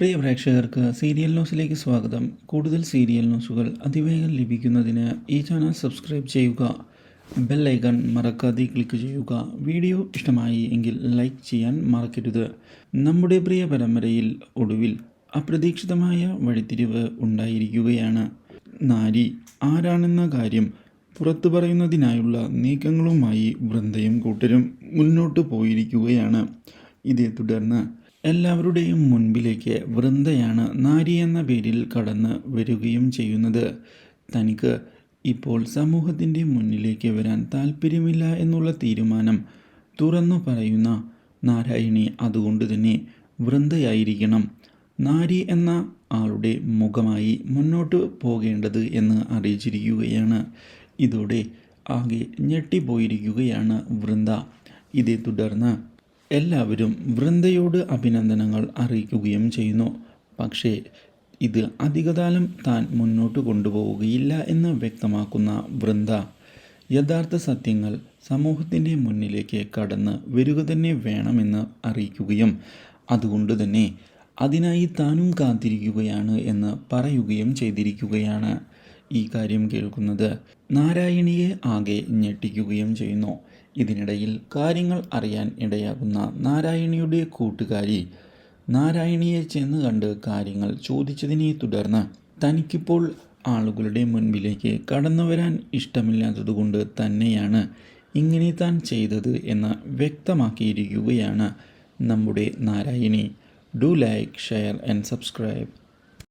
പ്രിയ പ്രേക്ഷകർക്ക് സീരിയൽ ന്യൂസിലേക്ക് സ്വാഗതം. കൂടുതൽ സീരിയൽ ന്യൂസുകൾ അതിവേഗം ലഭിക്കുന്നതിന് ഈ ചാനൽ സബ്സ്ക്രൈബ് ചെയ്യുക ബെൽ ഐക്കൺ മറക്കാതെ ക്ലിക്ക് ചെയ്യുക. വീഡിയോ ഇഷ്ടമായി എങ്കിൽ ലൈക്ക് ചെയ്യാൻ മറക്കരുത്. നമ്മുടെ പ്രിയ പരമ്പരയിൽ ഒടുവിൽ അപ്രതീക്ഷിതമായ വഴിത്തിരിവ് ഉണ്ടായിരിക്കുകയാണ്. നാരി ആരാണെന്ന കാര്യം പുറത്തു പറയുന്നതിനായുള്ള നീക്കങ്ങളുമായി വൃന്ദയും കൂട്ടരും മുന്നോട്ട് പോയിരിക്കുകയാണ്. ഇതേ തുടർന്ന് എല്ലാവരുടെയും മുൻപിലേക്ക് വൃന്ദയാണ് നാരി എന്ന പേരിൽ കടന്ന് വരികയും ചെയ്യുന്നത്. തനിക്ക് ഇപ്പോൾ സമൂഹത്തിന്റെ മുന്നിലേക്ക് വരാൻ താല്പര്യമില്ല എന്നുള്ള തീരുമാനം തുറന്നു പറയുന്ന നാരായണി അതുകൊണ്ട് തന്നെ വൃന്ദയായിരിക്കണം. നാരി എന്ന ആളുടെ മുഖമായി മുന്നോട്ട് പോകേണ്ടത് എന്ന് അറിയിച്ചിരിക്കുകയാണ്. ഇതോടെ ആകെ ഞെട്ടിപ്പോയിരിക്കുകയാണ് വൃന്ദ. ഇതേ തുടർന്ന് എല്ലാവരും വൃന്ദയോട് അഭിനന്ദനങ്ങൾ അറിയിക്കുകയും ചെയ്യുന്നു. പക്ഷേ ഇത് അധികകാലം താൻ മുന്നോട്ട് കൊണ്ടുപോവുകയില്ല എന്ന് വ്യക്തമാക്കുന്ന വൃന്ദ യഥാർത്ഥ സത്യങ്ങൾ സമൂഹത്തിന്റെ മുന്നിലേക്ക് കടന്ന് വരിക തന്നെ വേണമെന്ന് അറിയിക്കുകയും അതുകൊണ്ട് തന്നെ അതിനായി താനും കാത്തിരിക്കുകയാണ് എന്ന് പറയുകയും ചെയ്തിരിക്കുകയാണ്. ഈ കാര്യം കേൾക്കുന്നത്. നാരായണിയെ ആകെ ഞെട്ടിക്കുകയും ചെയ്യുന്നു. ഇതിനിടയിൽ കാര്യങ്ങൾ അറിയാൻ ഇടയാകുന്ന നാരായണിയുടെ കൂട്ടുകാരി നാരായണിയെ ചെന്ന് കണ്ട് കാര്യങ്ങൾ ചോദിച്ചതിനെ തുടർന്ന് തനിക്കിപ്പോൾ ആളുകളുടെ മുൻപിലേക്ക് കടന്നു വരാൻ ഇഷ്ടമില്ലാത്തതുകൊണ്ട് തന്നെയാണ് ഇങ്ങനെ താൻ ചെയ്തത് എന്ന് വ്യക്തമാക്കിയിരിക്കുകയാണ് നമ്മുടെ Narayani. Do like share and subscribe.